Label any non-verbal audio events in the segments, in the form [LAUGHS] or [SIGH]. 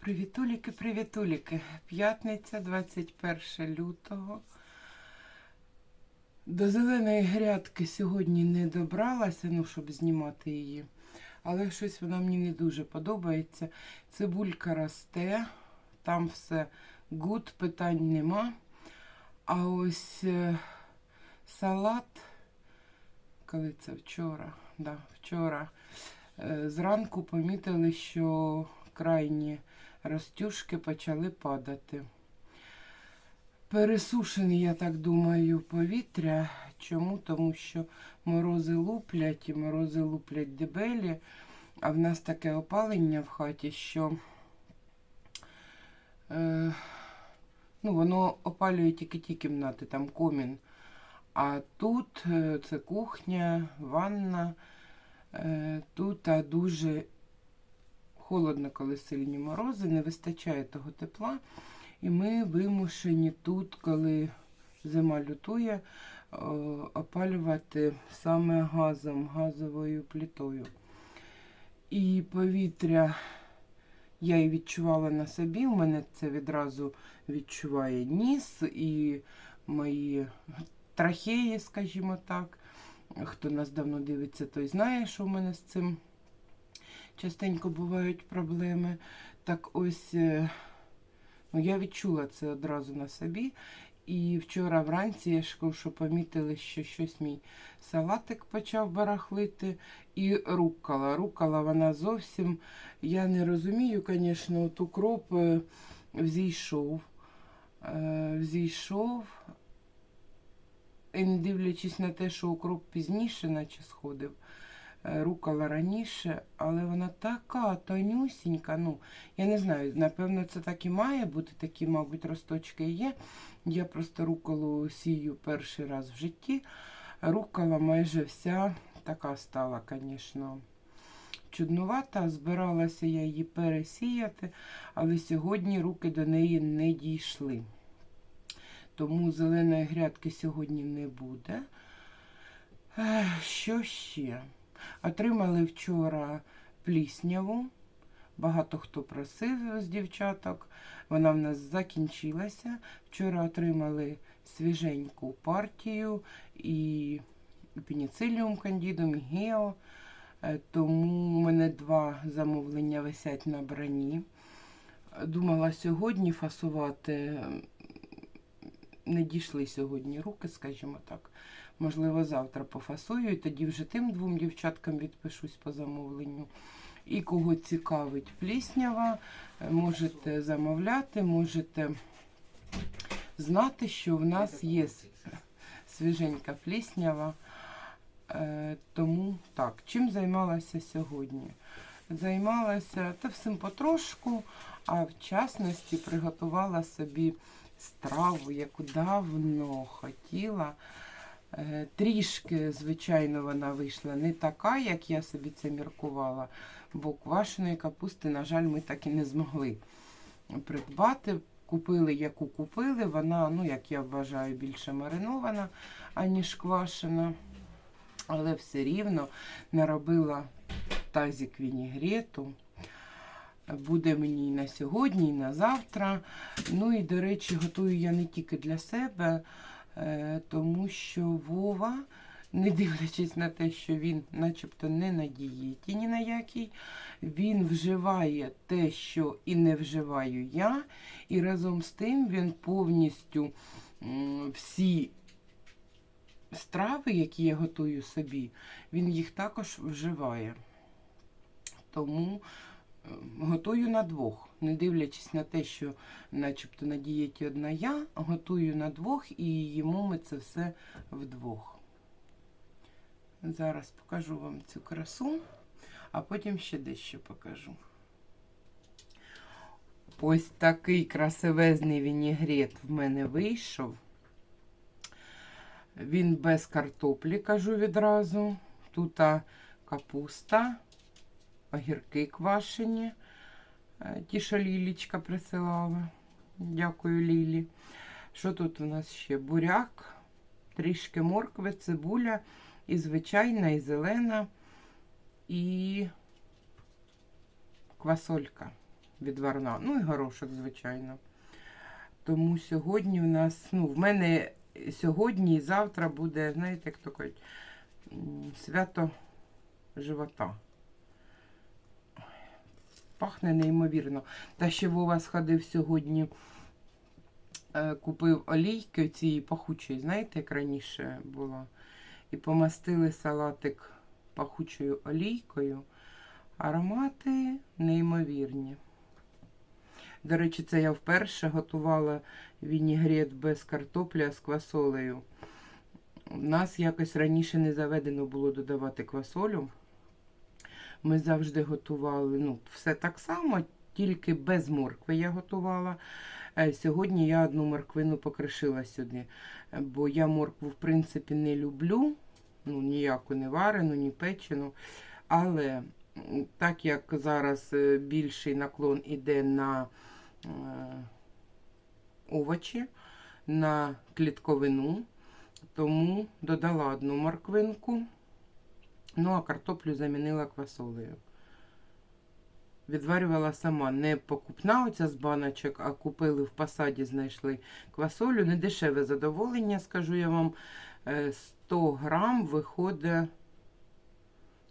Привітуліки, привітуліки. П'ятниця, 21 лютого. До зеленої грядки сьогодні не добралася, ну, щоб знімати її. Але щось вона мені не дуже подобається. Цибулька росте, там все гуд, питань нема. А ось е, салат, коли це вчора, да, вчора, е, зранку помітили, що крайні ростюшки почали падати. Пересушений, я так думаю, повітря. Чому? Тому що морози луплять і морози луплять дебелі, а в нас таке опалення в хаті, що е, ну, воно опалює тільки ті кімнати, там комін. А тут е, це кухня, ванна. Е, тут а, дуже холодно, коли сильні морози, не вистачає того тепла. І ми вимушені тут, коли зима лютує, е, опалювати саме газом, газовою плитою. І повітря я і відчувала на собі. У мене це відразу відчуває ніс і мої трахеї, скажімо так. Хто нас давно дивиться, той знає, що в мене з цим частенько бувають проблеми. Так ось е, ну, я відчула це одразу на собі. І вчора вранці я ж що помітили, що щось мій салатик почав барахлити. І рукала. Рукала вона зовсім. Я не розумію, звісно, от укроп е, взійшов. Е, Взійшов. І не дивлячись на те, що укроп пізніше, наче сходив, рукала раніше, але вона така тонюсінька. Ну, я не знаю, напевно, це так і має бути, такі, мабуть, росточки є. Я просто руколу сію перший раз в житті. Рукола майже вся така стала, звісно, чуднувата. Збиралася я її пересіяти, але сьогодні руки до неї не дійшли. Тому зеленої грядки сьогодні не буде. Що ще? Отримали вчора плісняву. Багато хто просив з дівчаток. Вона в нас закінчилася. Вчора отримали свіженьку партію і пеніциліум кандідум, і гео. Е, Тому у мене два замовлення висять на броні. Думала сьогодні фасувати. Не дійшли сьогодні руки, скажімо так. Можливо, завтра пофасую, і тоді вже тим двом дівчаткам відпишусь по замовленню. І кого цікавить пліснява, е, можете замовляти, можете знати, що в нас є свіженька пліснява. Е, Тому так, чим займалася сьогодні? Займалася та всім потрошку, а в частності приготувала собі страву, яку давно хотіла. Е, Трішки, звичайно, вона вийшла не така, як я собі це міркувала, бо квашеної капусти, на жаль, ми так і не змогли придбати. Купили, яку купили. Вона, ну, як я вважаю, більше маринована, аніж квашена. Але все рівно наробила тазик вінігрету. Буде мені і на сьогодні, і на завтра. Ну і, до речі, готую я не тільки для себе, тому що Вова, не дивлячись на те, що він начебто не на дієті ні на якій, він вживає те, що і не вживаю я. І разом з тим він повністю всі страви, які я готую собі, він їх також вживає. Тому е, готую на двох, не дивлячись на те, що начебто на дієті одна я, готую на двох і їмо ми це все вдвох. Зараз покажу вам цю красу, а потім ще дещо покажу. Ось такий красивезний вінігрет в мене вийшов. Він без картоплі, кажу відразу. Тут капуста, огірки квашені. Е, Ті, що Лілічка присилала. Дякую, Лілі. Що тут у нас ще? Буряк, трішки моркви, цибуля, і звичайна, і зелена, і квасолька. відварна. Ну і горошок, звичайно. Тому сьогодні в нас, ну, в мене сьогодні і завтра буде, знаєте, як то кажуть, свято живота. Пахне неймовірно. Та ще Вова сходив сьогодні, е, купив олійки цієї пахучої, знаєте, як раніше було. І помастили салатик пахучою олійкою. Аромати неймовірні. До речі, це я вперше готувала вінігрет без картоплі, а з квасолею. У нас якось раніше не заведено було додавати квасолю. Ми завжди готували ну, все так само, тільки без моркви я готувала. Е, Сьогодні я одну морквину покришила сюди, бо я моркву, в принципі, не люблю. Ну, ніяку не варену, ні печену. Але так як зараз е, більший наклон іде на е, овочі, на клітковину, тому додала одну морквинку. Ну, а картоплю замінила квасолею. Відварювала сама. Не покупна оця з баночок, а купили в посаді, знайшли квасолю. Не дешеве задоволення, скажу я вам. Е, 100 грам виходить.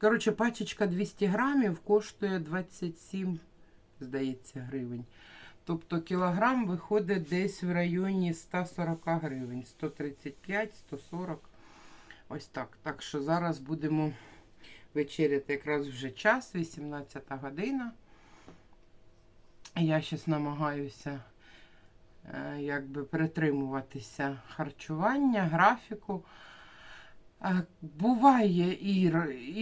Коротше, пачечка 200 грамів коштує 27, здається, гривень. Тобто кілограм виходить десь в районі 140 гривень. 135, 140. Ось так. Так що зараз будемо вечеряти якраз вже час, 18 година. Я зараз намагаюся е, якби притримуватися харчування, графіку. Е, Буває і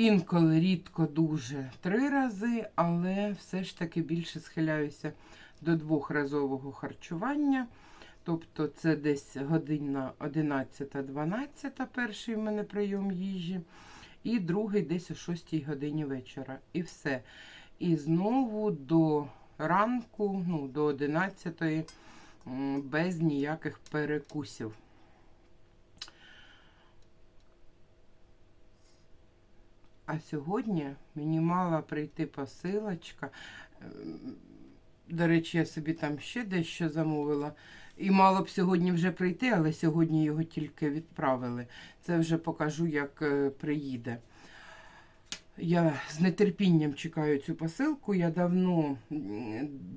інколи рідко дуже три рази, але все ж таки більше схиляюся до двохразового харчування. Тобто це десь година 11-12 перший в мене прийом їжі, і другий десь о 6 годині вечора. І все. І знову до ранку, ну, до 11 без ніяких перекусів. А сьогодні мені мала прийти посилочка. Ем, До речі, я собі там ще дещо замовила. І мало б сьогодні вже прийти, але сьогодні його тільки відправили. Це вже покажу, як е, приїде. Я з нетерпінням чекаю цю посилку. Я давно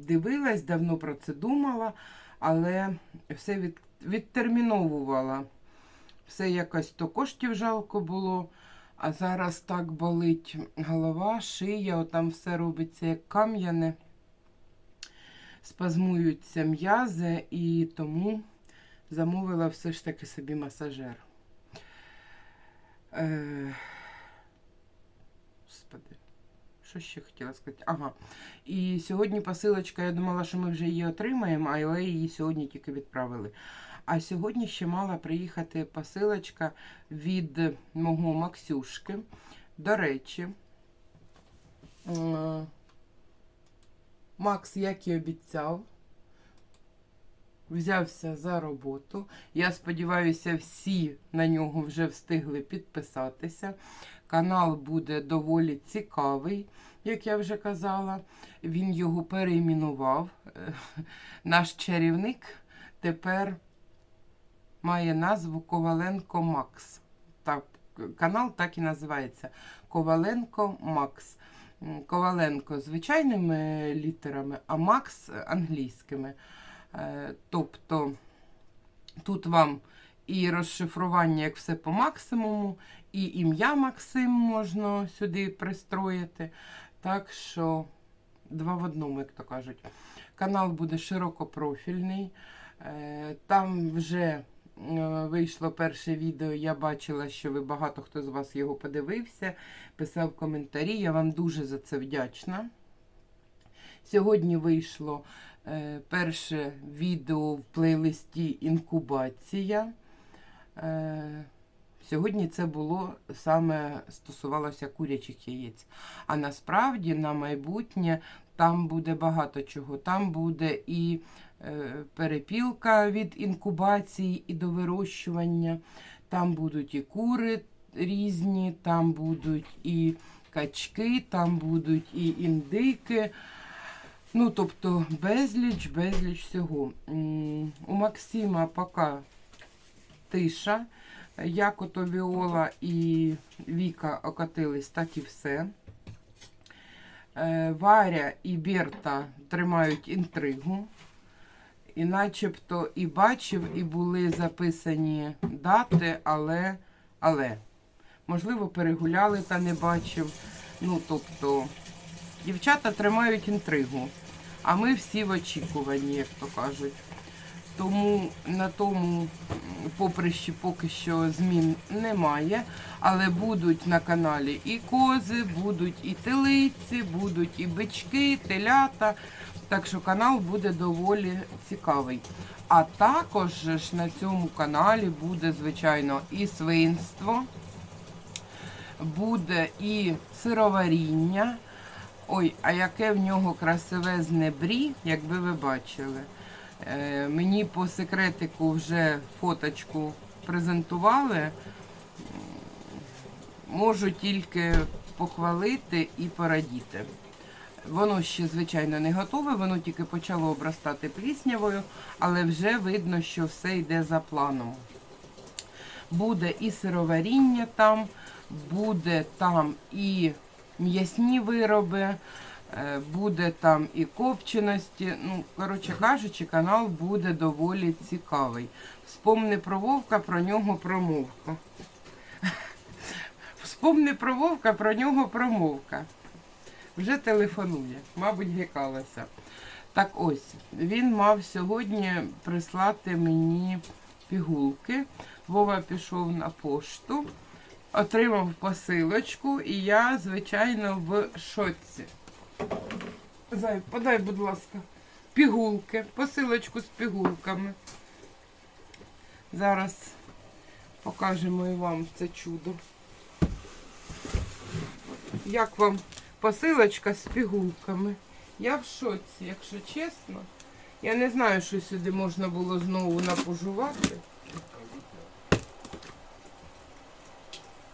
дивилась, давно про це думала, але все від, відтерміновувала. Все якось то коштів жалко було. А зараз так болить голова, шия, отам все робиться як кам'яне. Спазмуються м'язи, і тому замовила все ж таки собі масажер. Е... Господи, що ще хотіла сказати? Ага. І сьогодні посилочка, я думала, що ми вже її отримаємо, але її сьогодні тільки відправили. А сьогодні ще мала приїхати посилочка від мого Максюшки. До речі, е, Макс, як і обіцяв, взявся за роботу. Я сподіваюся, всі на нього вже встигли підписатися. Канал буде доволі цікавий, як я вже казала. Він його перейменував. Е, Наш чарівник тепер має назву Коваленко Макс. Так, канал так і називається Коваленко Макс. Коваленко звичайними літерами, а Макс англійськими. Е, Тобто тут вам і розшифрування, як все по максимуму, і ім'я Максим можна сюди пристроїти. Так що два в одному, як то кажуть. Канал буде широкопрофільний. Е, Там вже вийшло перше відео. Я бачила, що ви багато хто з вас його подивився, писав коментарі. Я вам дуже за це вдячна. Сьогодні вийшло е, перше відео в плейлисті Інкубація. Е, Сьогодні це було саме стосувалося курячих яєць. А насправді на майбутнє там буде багато чого. Там буде і е, перепілка від інкубації і до вирощування, там будуть і кури різні, там будуть і качки, там будуть і індики. Ну, тобто, безліч, безліч всього. У Максима поки тиша. Як ото Віола і Віка окатились, так і все. Е, Варя і Берта тримають інтригу. І начебто і бачив, і були записані дати, але, але, можливо, перегуляли та не бачив. Ну, тобто, дівчата тримають інтригу, а ми всі в очікуванні, як то кажуть. Тому на тому поприщі поки що змін немає, але будуть на каналі і кози, будуть і телиці, будуть і бички, і телята. Так що канал буде доволі цікавий. А також ж на цьому каналі буде, звичайно, і свинство, буде і сироваріння. Ой, а яке в нього красивезне брі, якби ви бачили. Е, мені по секретику вже фоточку презентували. Можу тільки похвалити і порадіти. Воно ще, звичайно, не готове, воно тільки почало обростати пліснявою, але вже видно, що все йде за планом. Буде і сироваріння там, буде там і м'ясні вироби, е, буде там і копченості. Ну, коротше кажучи, канал буде доволі цікавий. Вспомни про вовка, про нього промовка. [LAUGHS] Вспомни про вовка, про нього промовка. Вже телефонує, мабуть, гікалася. Так ось, він мав сьогодні прислати мені пігулки. Вова пішов на пошту, отримав посилочку, і я, звичайно, в шоці. Зай, подай, будь ласка, пігулки, посилочку з пігулками. Зараз покажемо і вам це чудо. Як вам посилочка з пігулками? Я в шоці, якщо чесно. Я не знаю, що сюди можна було знову напожувати.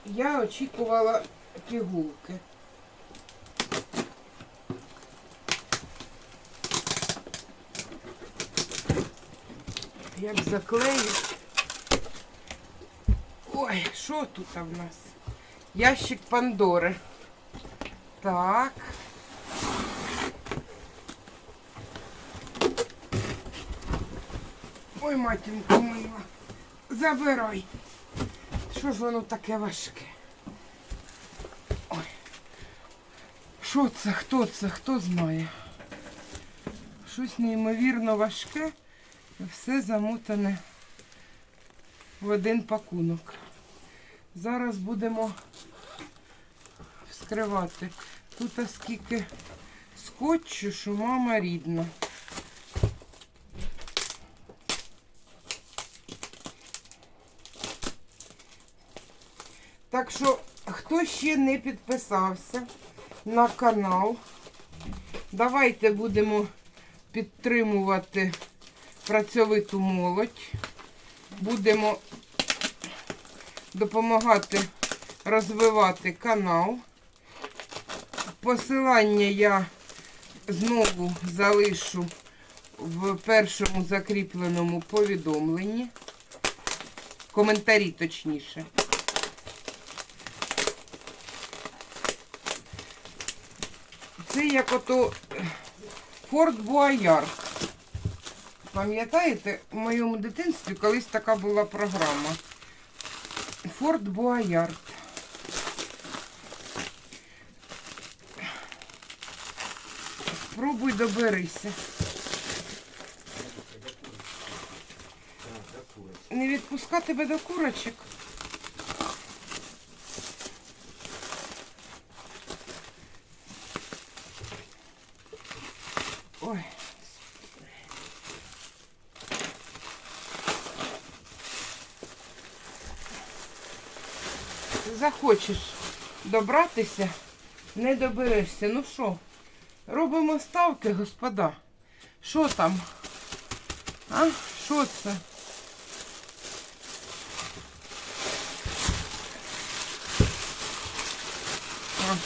Я очікувала пігулки. Як заклею. Ой, що тут в нас? Ящик Пандори. Так. Ой, матінко мила. Забирай. Що ж воно таке важке? Ой. Що це? Хто це? Хто знає? Щось неймовірно важке все замотане в один пакунок. Зараз будемо вскривати. Тут скільки скотчу, що мама рідна. Так що, хто ще не підписався на канал, давайте будемо підтримувати працьовиту молодь. Будемо допомагати розвивати канал. Посилання я знову залишу в першому закріпленому повідомленні. Коментарі точніше. Це як ото Форт Буаяр. Пам'ятаєте, в моєму дитинстві колись така була програма. Форт Буаяр. Спробуй доберися. Не відпускати тебе до курочок. Ой. Захочеш добратися, не доберешся. Ну що, робимо ставки, господа. Що там? А? Що це? Ага.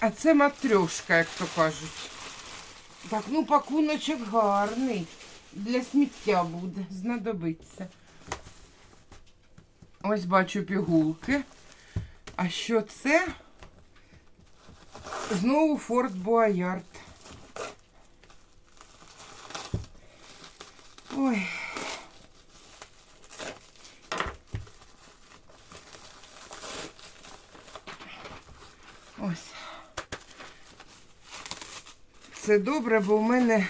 А це матрьошка, як то кажуть. Так, ну пакуночок гарний. Для сміття буде, знадобиться. Ось бачу пігулки. А що це? Знову Форт Боярд. Ой. Ось. Це добре, бо в мене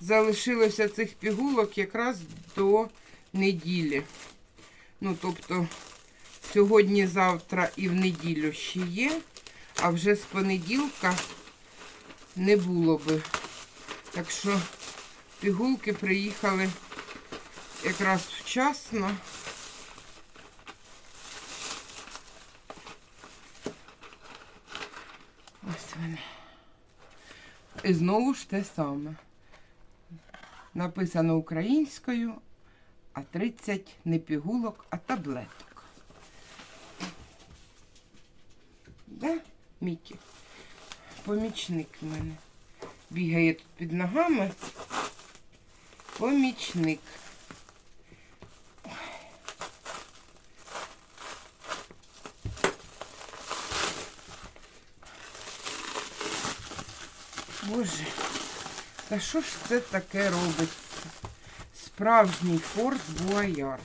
залишилося цих пігулок якраз до неділі. Ну, тобто, сьогодні, завтра і в неділю ще є, а вже з понеділка не було би. Так що пігулки приїхали якраз вчасно. Ось вони. І знову ж те саме. Написано українською, а 30 не пігулок, а таблеток. Да, Мікі? Помічник в мене. Бігає тут під ногами. Помічник. Боже, та що ж це таке робиться? Справжній форт Буаярд.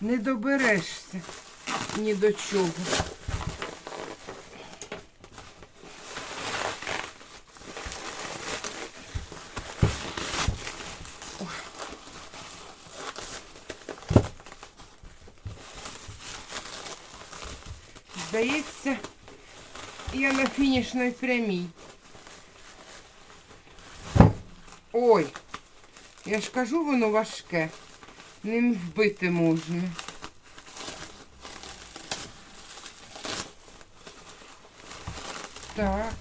Не доберешся ні до чого. Здається, я на фінішній прямій. Ой, я ж кажу, воно важке. Ним вбити можна. Так.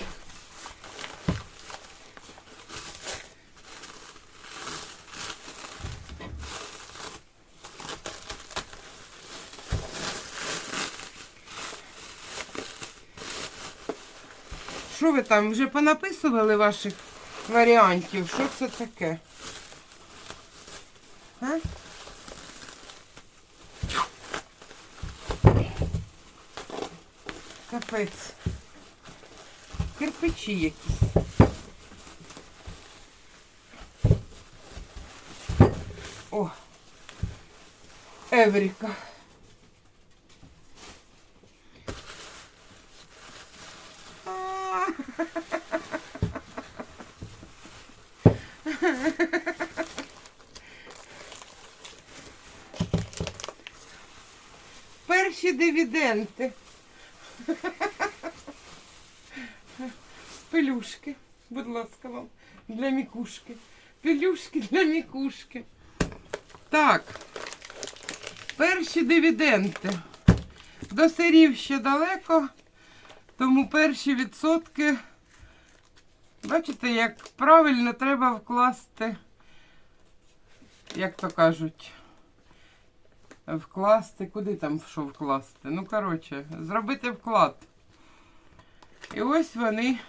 Що ви там вже понаписували ваших варіантів? Що це таке? А? Капець. Кирпичі якісь. О! Евріка. Перші дивіденти. Пелюшки, будь ласка, вам для мікушки. Пелюшки для мікушки. Так. Перші дивіденти. До сирів ще далеко, тому перші відсотки. Бачите, як правильно треба вкласти, як то кажуть, вкласти, куди там що вкласти? Ну, коротше, зробити вклад. І ось вони.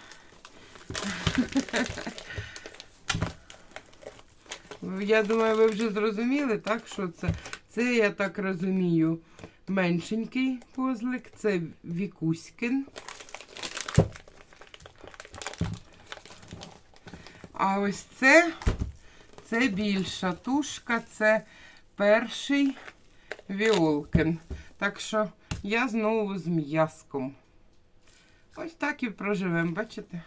Я думаю, ви вже зрозуміли, так, що це? Це, я так розумію, меншенький козлик, це Вікуськин. А ось це, це більша тушка, це перший Віолкин. Так що я знову з м'язком. Ось так і проживемо, бачите?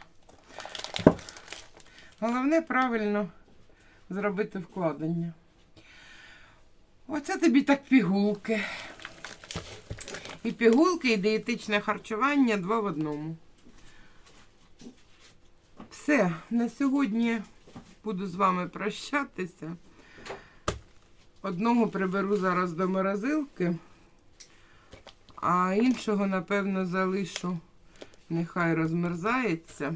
Головне правильно зробити вкладення. Оце тобі так пігулки. І пігулки, і дієтичне харчування два в одному. Все, на сьогодні буду з вами прощатися. Одного приберу зараз до морозилки, а іншого, напевно, залишу, нехай розмерзається.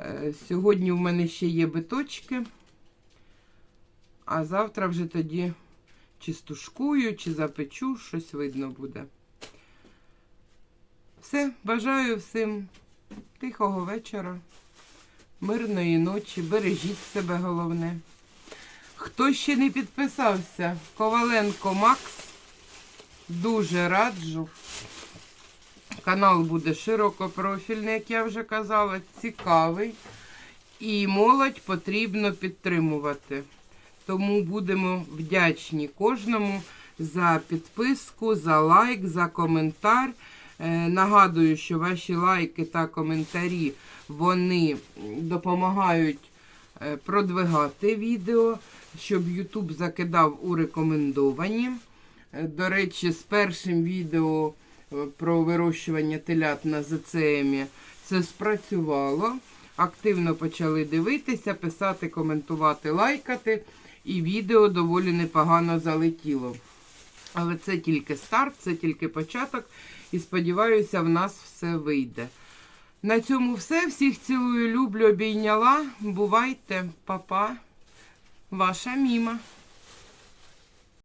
Е, Сьогодні в мене ще є биточки, а завтра вже тоді чи стушкую, чи запечу, щось видно буде. Все, бажаю всім тихого вечора, мирної ночі, бережіть себе головне. Хто ще не підписався, Коваленко Макс, дуже раджу. Канал буде широкопрофільний, як я вже казала, цікавий. І молодь потрібно підтримувати. Тому будемо вдячні кожному за підписку, за лайк, за коментар. Е, Нагадую, що ваші лайки та коментарі вони допомагають е, продвигати відео, щоб YouTube закидав у рекомендовані. Е, До речі, з першим відео про вирощування телят на ЗЦМі це спрацювало. Активно почали дивитися, писати, коментувати, лайкати, і відео доволі непогано залетіло. Але це тільки старт, це тільки початок. І сподіваюся, в нас все вийде. На цьому все. Всіх цілую, люблю, обійняла. Бувайте, папа, ваша міма.